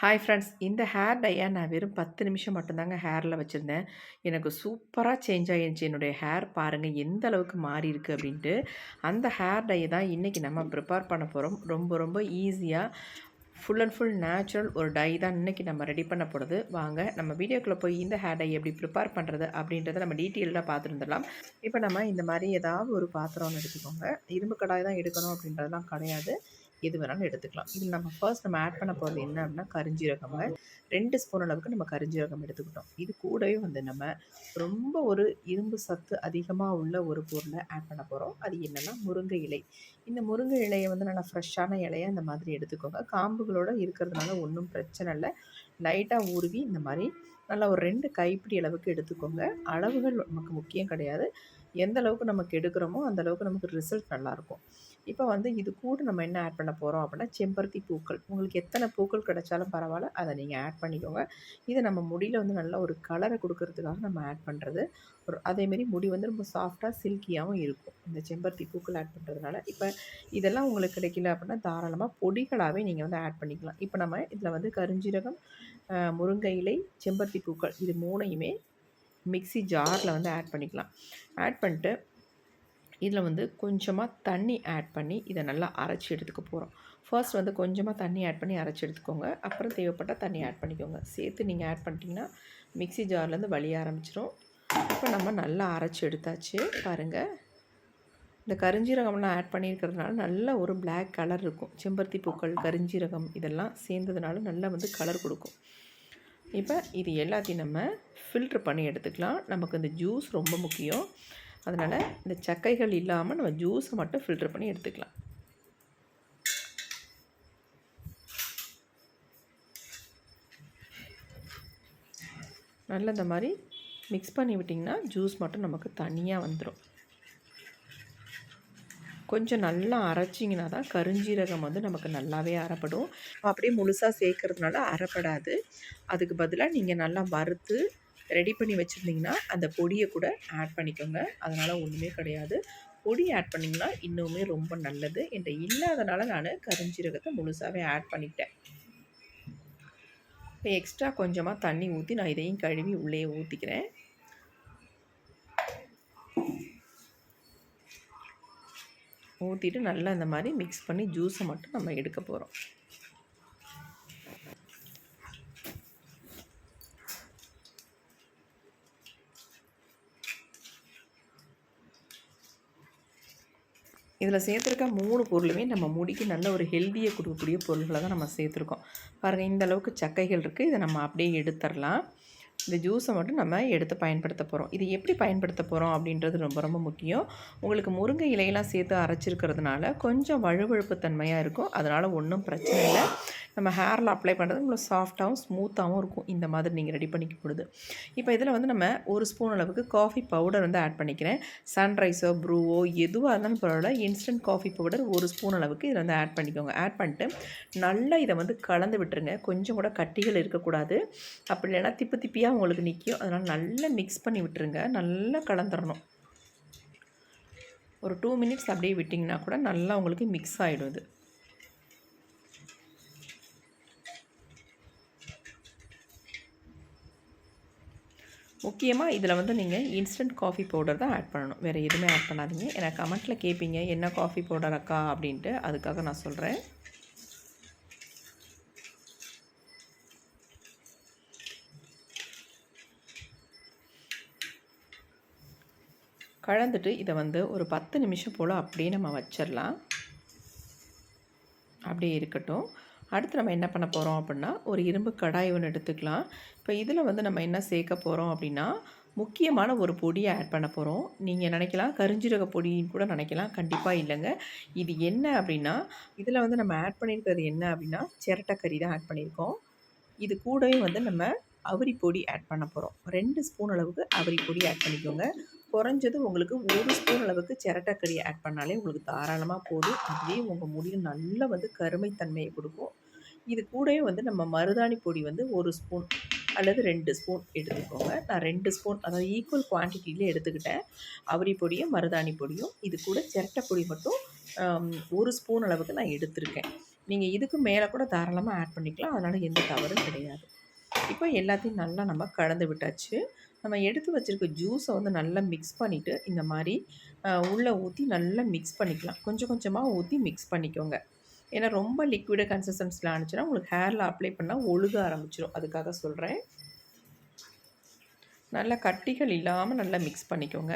Hi friends இந்த hair டையை நான் வெறும் பத்து நிமிஷம் மட்டும்தாங்க ஹேரில் வச்சுருந்தேன். எனக்கு சூப்பராக சேஞ்ச் ஆகிருந்துச்சி என்னுடைய ஹேர் பாருங்கள் எந்த அளவுக்கு மாறி இருக்குது அப்படின்ட்டு. அந்த ஹேர் டையை தான் இன்றைக்கி நம்ம ப்ரிப்பேர் பண்ண போகிறோம் ரொம்ப ரொம்ப ஈஸியாக ஃபுல் அண்ட் ஃபுல் நேச்சுரல் ஒரு டை தான் இன்றைக்கி நம்ம ரெடி பண்ண போகிறது வாங்க நம்ம வீடியோக்குள்ளே போய் இந்த ஹேர் டை எப்படி ப்ரிப்பேர் பண்ணுறது அப்படின்றத நம்ம டீட்டெயிலாக பார்த்துருந்துடலாம். இப்போ நம்ம இந்த மாதிரி ஏதாவது ஒரு பாத்திரம்னு எடுத்துக்கோங்க. இரும்பு கடாய் தான் எடுக்கணும் அப்படின்றதெல்லாம் கிடையாது. எது வேணாலும் எடுத்துக்கலாம். இதில் நம்ம ஃபர்ஸ்ட் நம்ம ஆட் பண்ண போகிறது என்ன அப்படின்னா கரிஞ்சீரகங்க ரெண்டு ஸ்பூன் அளவுக்கு நம்ம கரிஞ்சீரகம் எடுத்துக்கிட்டோம். இது கூடவே வந்து நம்ம ரொம்ப ஒரு இரும்பு சத்து அதிகமாக உள்ள ஒரு பொருளை ஆட் பண்ண போகிறோம் அது என்னென்னா முருங்கை இலை. இந்த முருங்கை இலையை வந்து நல்லா ஃப்ரெஷ்ஷான இலையை இந்த மாதிரி எடுத்துக்கோங்க. காம்புகளோடு இருக்கிறதுனால ஒன்றும் பிரச்சனை இல்லை. லைட்டாக உருவி இந்த மாதிரி நல்லா ஒரு ரெண்டு கைப்பிடி அளவுக்கு எடுத்துக்கோங்க. அளவுகள் நமக்கு முக்கியம் கிடையாது. எந்த அளவுக்கு நமக்கு எடுக்கிறோமோ அந்த அளவுக்கு நமக்கு ரிசல்ட் நல்லாயிருக்கும் இப்போ வந்து இது கூட நம்ம என்ன ஆட் பண்ண போகிறோம் அப்படின்னா செம்பருத்தி பூக்கள். உங்களுக்கு எத்தனை பூக்கள் கிடைச்சாலும் பரவாயில்ல அதை நீங்கள் ஆட் பண்ணிக்கோங்க. இதை நம்ம முடியில் வந்து நல்ல ஒரு கலரை கொடுக்கறதுக்காக நம்ம ஆட் பண்ணுறது ஒரு அதேமாரி முடி வந்து ரொம்ப சாஃப்டாக சில்கியாகவும் இருக்கும். இந்த செம்பருத்தி பூக்கள் ஆட் பண்ணுறதுனால இப்போ இதெல்லாம் உங்களுக்கு கிடைக்கல அப்படின்னா தாராளமாக பொடிகளாகவே நீங்கள் வந்து ஆட் பண்ணிக்கலாம். இப்போ நம்ம இதில் வந்து கருஞ்சீரகம் முருங்கை இலை செம்பருத்தி பூக்கள் இது மூணையுமே மிக்சி ஜாரில் வந்து ஆட் பண்ணிக்கலாம். ஆட் பண்ணிட்டு இதில் வந்து கொஞ்சமாக தண்ணி ஆட் பண்ணி இதை நல்லா அரைச்சி எடுத்துக்க போகிறோம் ஃபர்ஸ்ட் வந்து கொஞ்சமாக தண்ணி ஆட் பண்ணி அரைச்சி எடுத்துக்கோங்க. அப்புறம் தேவைப்பட்டால் தண்ணி ஆட் பண்ணிக்கோங்க. சேர்த்து நீங்கள் ஆட் பண்ணிட்டீங்கன்னா மிக்சி ஜார்லேருந்து வழிய ஆரம்பிச்சிடும் இப்போ நம்ம நல்லா அரைச்சி எடுத்தாச்சு. பாருங்கள் இந்த கரிஞ்சீரகம்லாம் ஆட் பண்ணியிருக்கிறதுனால நல்ல ஒரு பிளாக் கலர் இருக்கும். செம்பருத்தி பூக்கள் கரிஞ்சீரகம் இதெல்லாம் சேர்ந்ததுனால நல்லா வந்து கலர் கொடுக்கும். இப்போ இது எல்லாத்தையும் நம்ம ஃபில்ட்ரு பண்ணி எடுத்துக்கலாம். நமக்கு இந்த ஜூஸ் ரொம்ப முக்கியம். அதனால் இந்த சக்கைகள் இல்லாமல் நம்ம ஜூஸை மட்டும் ஃபில்டர் பண்ணி எடுத்துக்கலாம். நல்லா இந்த மாதிரி மிக்ஸ் பண்ணி விட்டிங்கன்னா ஜூஸ் மட்டும் நமக்கு தனியாக வந்துடும் கொஞ்சம் நல்லா அரைச்சிங்கன்னா தான் கருஞ்சீரகம் வந்து நமக்கு நல்லாவே அரைப்படும். அப்படியே முழுசாக சேர்க்கறதுனால அரைப்படாது. அதுக்கு பதிலாக நீங்கள் நல்லா வறுத்து ரெடி பண்ணி வச்சுருந்தீங்கன்னா அந்த பொடியை கூட ஆட் பண்ணிக்கோங்க. அதனால் ஒன்றுமே கிடையாது. பொடி ஆட் பண்ணிங்கன்னா இன்னுமே ரொம்ப நல்லது. என்ற இல்லாதனால நான் கரிஞ்சீரகத்தை முழுசாகவே ஆட் பண்ணிட்டேன் இப்போ எக்ஸ்ட்ரா கொஞ்சமாக தண்ணி ஊற்றி நான் இதையும் கழுவி உள்ளே ஊற்றிக்கிறேன் ஊற்றிட்டு நல்லா இந்த மாதிரி மிக்ஸ் பண்ணி ஜூஸை மட்டும் நம்ம எடுக்க போகிறோம் இதில் சேர்த்துருக்க மூணு பொருளுமே நம்ம முடிக்கு நல்ல ஒரு ஹெல்த்தியை கொடுக்கக்கூடிய பொருள்களை தான் நம்ம சேர்த்துருக்கோம். பாருங்கள் இந்த அளவுக்கு சக்கைகள் இருக்குது இதை நம்ம அப்படியே எடுத்துடலாம் இந்த ஜூஸை மட்டும் நம்ம எடுத்து பயன்படுத்த போகிறோம் இது எப்படி பயன்படுத்த போகிறோம் அப்படின்றது ரொம்ப ரொம்ப முக்கியம். உங்களுக்கு முருங்கை இலையெல்லாம் சேர்த்து அரைச்சிருக்கிறதுனால கொஞ்சம் வழுவழுப்பு தன்மையாக இருக்கும். அதனால் ஒன்றும் பிரச்சனை இல்லை. நம்ம ஹேரில் அப்ளை பண்ணுறது உங்களுக்கு சாஃப்டாகவும் ஸ்மூத்தாகவும் இருக்கும். இந்த மாதிரி நீங்கள் ரெடி பண்ணிக்க பொழுது இப்போ இதில் வந்து நம்ம ஒரு ஸ்பூன் அளவுக்கு காஃபி பவுடர் வந்து ஆட் பண்ணிக்கிறேன். சன்ரைஸோ ப்ரூவோ எதுவாக இருந்தாலும் பரவாயில்ல. இன்ஸ்டன்ட் காஃபி பவுடர் ஒரு ஸ்பூன் அளவுக்கு இதில் வந்து ஆட் பண்ணிக்கோங்க. ஆட் பண்ணிட்டு நல்லா இதை வந்து கலந்து விட்டுருங்க. கொஞ்சம் கூட கட்டிகள் இருக்கக்கூடாது. அப்படி இல்லைன்னா திப்பு திப்பியாக உங்களுக்கு நிற்கும் அதனால் நல்லா மிக்ஸ் பண்ணி விட்டுருங்க. நல்லா கலந்துடணும் ஒரு டூ மினிட்ஸ் அப்படியே விட்டிங்கன்னா கூட நல்லா உங்களுக்கு மிக்ஸ் ஆகிடும் இது. முக்கியமாக இதில் வந்து நீங்கள் இன்ஸ்டன்ட் காஃபி பவுடர் தான் ஆட் பண்ணணும். வேறு எதுவுமே ஆட் பண்ணாதீங்க. எனக்கு கமெண்ட்டில் கேட்பீங்க என்ன காஃபி பவுடர் அக்கா? அப்படின்ட்டு அதுக்காக நான் சொல்கிறேன் கலந்துட்டு இதை வந்து ஒரு பத்து நிமிஷம் போல் அப்படியே நம்ம வச்சிடலாம் அப்படியே இருக்கட்டும். அடுத்து நம்ம என்ன பண்ண போகிறோம் அப்படின்னா ஒரு இரும்பு கடாய் ஒன்று எடுத்துக்கலாம். இப்போ இதில் வந்து நம்ம என்ன சேர்க்க போகிறோம் அப்படின்னா முக்கியமான ஒரு பொடியை ஆட் பண்ண போகிறோம் நீங்கள் நினைக்கலாம் கருஞ்சீரக பொடின்னு கூட நினைக்கலாம் கண்டிப்பாக இல்லைங்க. இது என்ன அப்படின்னா இதில் வந்து நம்ம ஆட் பண்ணியிருக்கிறது என்ன அப்படின்னா சிரட்டக்கறி தான் ஆட் பண்ணியிருக்கோம் இது கூடவே வந்து நம்ம அவரி பொடி ஆட் பண்ண போகிறோம் ரெண்டு ஸ்பூன் அளவுக்கு அவரி பொடி ஆட் பண்ணிக்கோங்க. குறைஞ்சது உங்களுக்கு ஒரு ஸ்பூன் அளவுக்கு சிரட்டக்கறி ஆட் பண்ணாலே உங்களுக்கு தாராளமாக போதும். அதுவே உங்கள் முடியும் நல்லா வந்து கருமைத்தன்மையை கொடுக்கும். இது கூடவே வந்து நம்ம மருதாணி பொடி வந்து ஒரு ஸ்பூன் அல்லது ரெண்டு ஸ்பூன் எடுத்துக்கோங்க. நான் ரெண்டு ஸ்பூன் அதாவது ஈக்குவல் குவான்டிட்டியில் எடுத்துக்கிட்டேன். அவரி பொடியும் மருதாணி பொடியும். இது கூட சிரட்டை பொடி மட்டும் ஒரு ஸ்பூன் அளவுக்கு நான் எடுத்திருக்கேன். நீங்கள் இதுக்கு மேலே கூட தாராளமாக ஆட் பண்ணிக்கலாம். அதனால் எந்த தவறும் கிடையாது. இப்போ எல்லாத்தையும் நல்லா நம்ம கலந்து விட்டாச்சு. நம்ம எடுத்து வச்சுருக்க ஜூஸை வந்து நல்லா மிக்ஸ் பண்ணிவிட்டு இந்த மாதிரி உள்ளே ஊற்றி நல்லா மிக்ஸ் பண்ணிக்கலாம். கொஞ்சம் கொஞ்சமாக ஊற்றி மிக்ஸ் பண்ணிக்கோங்க. ஏன்னா ரொம்ப லிக்விட கன்சிஸ்டன்ஸில் ஆனிச்சுன்னா உங்களுக்கு ஹேரில் அப்ளை பண்ணால் ஒழுக ஆரம்பிச்சிடும் அதுக்காக சொல்கிறேன் நல்லா கட்டிகள் இல்லாமல் நல்லா மிக்ஸ் பண்ணிக்கோங்க.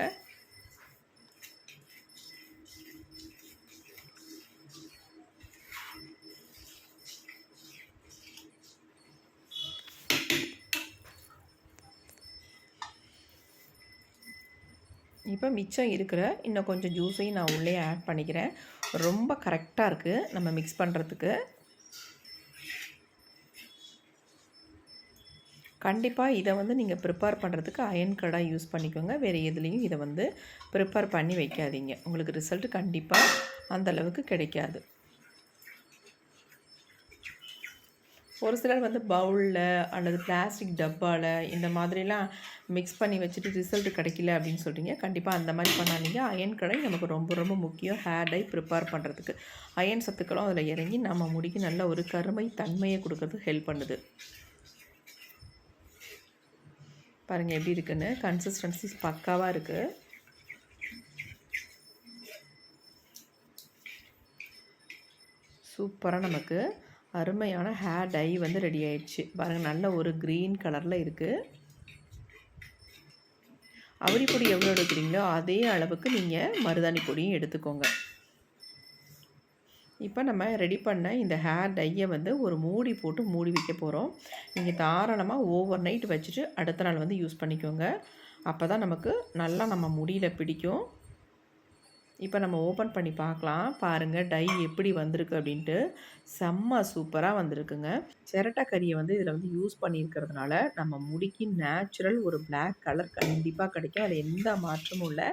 இப்போ மிச்சம் இருக்கிற இன்னும் கொஞ்சம் ஜூஸையும் நான் உள்ளே ஆட் பண்ணிக்கிறேன். ரொம்ப கரெக்டாக இருக்குது நம்ம மிக்ஸ் பண்ணுறதுக்கு கண்டிப்பாக இதை வந்து நீங்கள் ப்ரிப்பேர் பண்ணுறதுக்கு அயன் கடாய் யூஸ் பண்ணிக்கோங்க. வேறு எதுலேயும் இதை வந்து ப்ரிப்பேர் பண்ணி வைக்காதீங்க. உங்களுக்கு ரிசல்ட் கண்டிப்பாக அந்தளவுக்கு கிடைக்காது. ஒரு சிலர் வந்து பவுலில் அல்லது பிளாஸ்டிக் டப்பாவில் இந்த மாதிரிலாம் மிக்ஸ் பண்ணி வச்சுட்டு ரிசல்ட் கிடைக்கல அப்படின்னு சொல்கிறீங்க கண்டிப்பாக அந்த மாதிரி பண்ணாதீங்க. அயன் கடை நமக்கு ரொம்ப ரொம்ப முக்கியம். ஹேர் டை ப்ரிப்பேர் பண்ணுறதுக்கு அயன் சத்துக்களும் அதில் இறங்கி நம்ம முடிக்கு நல்ல ஒரு கருமை தன்மையை கொடுக்கறதுக்கு ஹெல்ப் பண்ணுது. பாருங்கள் எப்படி இருக்குன்னு. கன்சிஸ்டன்சி பக்காவாக இருக்குது சூப்பராக நமக்கு அருமையான ஹேர் டை வந்து ரெடி ஆயிடுச்சு. பாருங்கள் நல்ல ஒரு க்ரீன் கலரில் இருக்குது அவரி பொடி எவ்வளோ எடுக்கிறீங்களோ அதே அளவுக்கு நீங்கள் மருதாணி பொடியும் எடுத்துக்கோங்க. இப்போ நம்ம ரெடி பண்ண இந்த ஹேர் டையை வந்து ஒரு மூடி போட்டு மூடி வைக்க போகிறோம் நீங்கள் தாராளமாக ஓவர் நைட் வச்சுட்டு அடுத்த நாள் வந்து யூஸ் பண்ணிக்கோங்க. அப்போ தான் நமக்கு நல்லா நம்ம முடியில் பிடிக்கும். இப்போ நம்ம ஓப்பன் பண்ணி பார்க்கலாம். பாருங்கள் டை எப்படி வந்திருக்கு அப்படின்ட்டு. செம்ம சூப்பராக வந்திருக்குங்க. சிரட்டை கறியை வந்து இதில் வந்து யூஸ் பண்ணியிருக்கிறதுனால நம்ம முடிக்கு நேச்சுரல் ஒரு பிளாக் கலர் கண்டிப்பாக கிடைக்கும். அதில் எந்த மாற்றமும் இல்லை.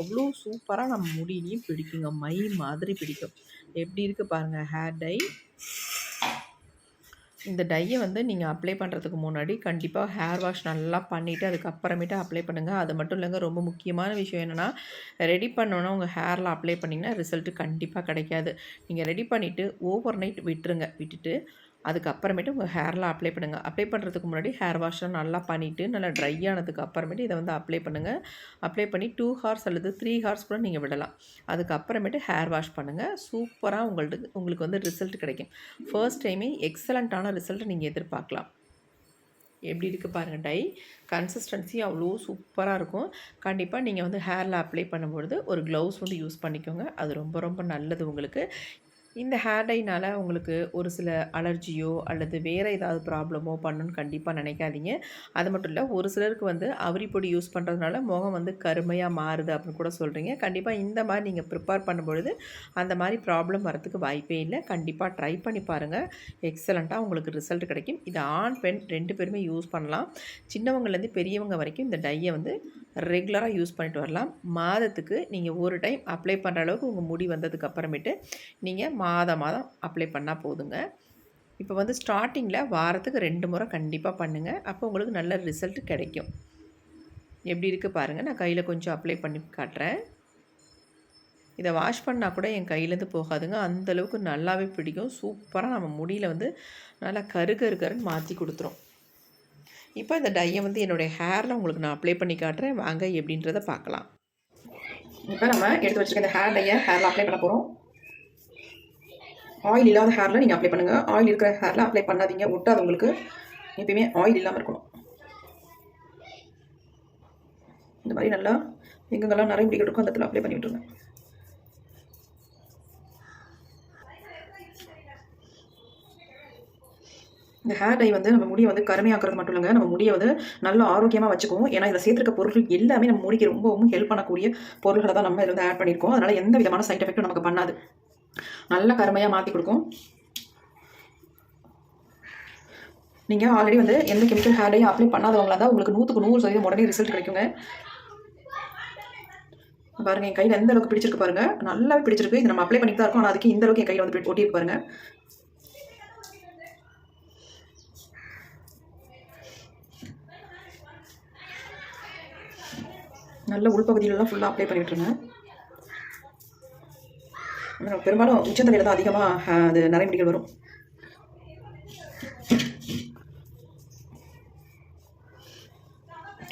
அவ்வளோ சூப்பராக நம்ம முடியிலையும் பிடிக்குங்க. மை மாதிரி பிடிக்கும். எப்படி இருக்குது பாருங்கள் ஹேர் டை இந்த டையை வந்து நீங்கள் அப்ளை பண்ணுறதுக்கு முன்னாடி கண்டிப்பாக ஹேர் வாஷ் நல்லா பண்ணிவிட்டு அதுக்கப்புறமேட்டு அப்ளை பண்ணுங்கள் அது மட்டும் இல்லைங்க ரொம்ப முக்கியமான விஷயம் என்னென்னா ரெடி பண்ணோன்னா உங்கள் ஹேரில் அப்ளை பண்ணிங்கன்னா ரிசல்ட்டு கண்டிப்பாக கிடைக்காது. நீங்கள் ரெடி பண்ணிவிட்டு ஓவர் நைட் விட்டுருங்க. விட்டுட்டு அதுக்கப்புறமேட்டு உங்கள் ஹேரில் அப்ளை பண்ணுங்கள் அப்ளை பண்ணுறதுக்கு முன்னாடி ஹேர் வாஷ்லாம் நல்லா பண்ணிவிட்டு நல்லா ட்ரை ஆனதுக்கு அப்புறமேட்டு இதை வந்து அப்ளை பண்ணுங்கள் அப்ளை பண்ணி டூ ஹார்ஸ் அல்லது த்ரீ ஹார்ஸ் கூட நீங்கள் விடலாம். அதுக்கப்புறமேட்டு ஹேர் வாஷ் பண்ணுங்கள் சூப்பராக உங்கள்கிட்ட உங்களுக்கு வந்து ரிசல்ட் கிடைக்கும். ஃபர்ஸ்ட் டைமே எக்ஸலண்ட்டான ரிசல்ட்டை நீங்கள் எதிர்பார்க்கலாம். எப்படி இருக்குது பாருங்கள் டை. கன்சிஸ்டன்சி அவ்வளோ சூப்பராக இருக்கும். கண்டிப்பாக நீங்கள் வந்து ஹேரில் அப்ளை பண்ணும்பொழுது ஒரு க்ளவுஸ் வந்து யூஸ் பண்ணிக்கோங்க. அது ரொம்ப ரொம்ப நல்லது உங்களுக்கு. இந்த ஹேர் டைனால் உங்களுக்கு ஒரு சில அலர்ஜியோ அல்லது வேறு ஏதாவது ப்ராப்ளமோ பண்ணுன்னு கண்டிப்பாக நினைக்காதீங்க. அது மட்டும் இல்லை ஒரு சிலருக்கு வந்து அவரி பொடி யூஸ் பண்ணுறதுனால முகம் வந்து கருமையாக மாறுது அப்படின்னு கூட சொல்கிறீங்க கண்டிப்பாக இந்த மாதிரி நீங்கள் ப்ரிப்பேர் பண்ணும்பொழுது அந்த மாதிரி ப்ராப்ளம் வரத்துக்கு வாய்ப்பே இல்லை. கண்டிப்பாக ட்ரை பண்ணி பாருங்கள் எக்ஸலண்ட்டாக உங்களுக்கு ரிசல்ட் கிடைக்கும். இது ஆண் பெண் ரெண்டு பேருமே யூஸ் பண்ணலாம். சின்னவங்கலேருந்து பெரியவங்க வரைக்கும் இந்த டையை வந்து ரெகுலராக யூஸ் பண்ணிட்டு வரலாம். மாதத்துக்கு நீங்கள் ஒரு டைம் அப்ளை பண்ணுற அளவுக்கு உங்கள் முடி வந்ததுக்கு அப்புறமேட்டு நீங்கள் மாதம் மாதம் அப்ளை பண்ணால் போதுங்க. இப்போ வந்து ஸ்டார்டிங்கில் வாரத்துக்கு ரெண்டு முறை கண்டிப்பாக பண்ணுங்கள் அப்போ உங்களுக்கு நல்ல ரிசல்ட் கிடைக்கும். எப்படி இருக்குது பாருங்கள் நான் கையில் கொஞ்சம் அப்ளை பண்ணி காட்டுறேன். இதை வாஷ் பண்ணால் கூட என் கையிலேருந்து போகாதுங்க. அந்தளவுக்கு நல்லாவே பிடிக்கும். சூப்பராக நம்ம முடியில் வந்து நல்லா கரு கரு கருன்னு மாற்றி கொடுத்துரும். இப்போ இந்த டையை வந்து என்னுடைய ஹேரில் உங்களுக்கு நான் அப்ளை பண்ணி காட்டுறேன். வாங்க எப்படின்றத பார்க்கலாம். இப்போ நம்ம எடுத்து வச்சுருக்க இந்த ஹேர் டையை ஹேரில் அப்ளை பண்ண போகிறோம் ஆயில் இல்லாத ஹேரில் நீங்கள் அப்ளை பண்ணுங்கள் ஆயில் இருக்கிற ஹேரில் அப்ளை பண்ணாதீங்க. ஒட்டாது உங்களுக்கு. எப்பயுமே ஆயில் இல்லாமல் இருக்கணும். இந்த மாதிரி நல்லா எங்கெங்கெல்லாம் நிறைய முடிக்கிட்டு இருக்கோ அந்த இடத்துல அப்ளை பண்ணி விட்டுருங்க. இந்த ஹேர் டை வந்து நம்ம முடியை வந்து கருமையாக்குறது மட்டும் இல்லைங்க. நம்ம முடியை வந்து நல்ல ஆரோக்கியமாக வச்சுக்கும் ஏன்னா இதில் சேர்த்துருக்க பொருட்கள் எல்லாமே நம்ம முடிக்கு ரொம்பவும் ஹெல்ப் பண்ணக்கூடிய பொருள்களை தான் நம்ம இதில் வந்து ஆட் பண்ணியிருக்கோம். அதனால் எந்த விதமான சைட் எஃபெக்ட்டும் நமக்கு பண்ணாது. நல்ல கருமையாக மாற்றி கொடுக்கும். நீங்கள் ஆல்ரெடி வந்து எந்த கெமிக்கல் ஹேர் டையும் அப்ளை பண்ணாதவங்களா தான் உங்களுக்கு நூற்றுக்கு நூறு சதவீதம் உடனே ரிசல்ட் கிடைக்குங்க. பாருங்கள் என் கையில் எந்த அளவுக்கு பிடிச்சிருக்கு பாருங்கள் நல்லாவே பிடிச்சிருக்கு. இது நம்ம அப்ளை பண்ணிட்டு தான் இருக்கோம். ஆனால் அதுக்கு இந்த அளவுக்கு என் கையில் வந்து ஒட்டியிருக்கு பாருங்கள் நல்ல உள்பகுதியிலலாம் ஃபுல்லாக அப்ளை பண்ணிவிட்டுருங்க பெரும்பாலும் உச்சந்தலையில் தான் அதிகமாக அது நரைமுடிகள் வரும்.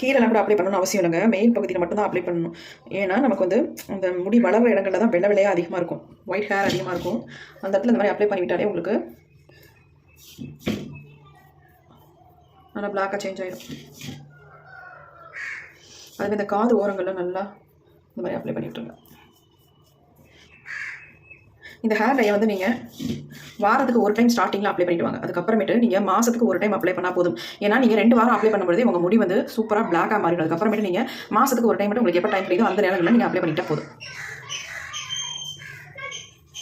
கீழெல்லாம் கூட அப்ளை பண்ணணும்னு அவசியம் இல்லைங்க. மெயின் பகுதியில் மட்டும் தான் அப்ளை பண்ணணும். ஏன்னா நமக்கு வந்து அந்த முடி வளர்கிற இடங்களில் தான் வெள்ளை வெள்ளையாக அதிகமாக இருக்கும். ஒயிட் ஹேர் அதிகமாக இருக்கும். அந்த இடத்துல இந்த மாதிரி அப்ளை பண்ணிவிட்டாலே உங்களுக்கு நல்லா பிளாக்காக சேஞ்ச் ஆயிடும் அதுமாதிரி இந்த காது ஓரங்களில் நல்லா இந்த மாதிரி அப்ளை பண்ணிவிட்ருங்க இந்த ஹேர் டையை வந்து நீங்கள் வாரத்துக்கு ஒரு டைம் ஸ்டார்டிங்கில் அப்ளை பண்ணிட்டு வாங்க. அதுக்கப்புறமேட்டு நீங்கள் மாதத்துக்கு ஒரு டைம் அப்ளை பண்ணால் போதும். ஏன்னா நீங்கள் ரெண்டு வாரம் அப்ளை பண்ணும்போது உங்கள் முடி வந்து சூப்பராக பிளாக்காக மாறிடும். அதுக்கப்புறமேட்டு நீங்கள் மாதத்துக்கு ஒரு டைம் மட்டும் உங்களுக்கு எப்போ டைம் கிடைக்கும் அந்த நேரங்களில் நீங்கள் அப்ளை பண்ணிட்டால் போதும்.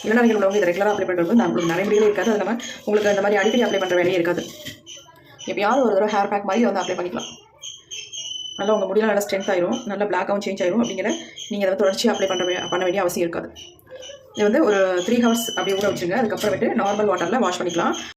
இளநரைகள் உள்ளவங்க இதை ரெகுலராக அப்ளை பண்ணுறது உங்களுக்கு நிறைய முடியவே இருக்காது. அது இல்லாமல் உங்களுக்கு அந்த மாதிரி அடிக்கடி அப்ளை பண்ணுற வேலையே இருக்காது. எப்பயாவது ஒரு தடவை ஹேர் பேக் மாதிரி வந்து அப்ளை பண்ணிக்கலாம். நல்லா உங்கள் முடியெல்லாம் நல்லா ஸ்ட்ரென்த் ஆயிரும். நல்லா பிளாக்காகவும் சேஞ்ச் ஆயிரும். அப்படிங்கிற நீங்கள் அதை தொடர்ச்சியாக அப்ளை பண்ணுற பண்ண வேண்டிய அவசியம் இருக்காது. இது வந்து ஒரு த்ரீ ஹவர்ஸ் அப்படி ஊற வச்சுருங்க. அதுக்கப்புறமேட்டு நார்மல் வாட்டரில் வாஷ் பண்ணிக்கலாம்.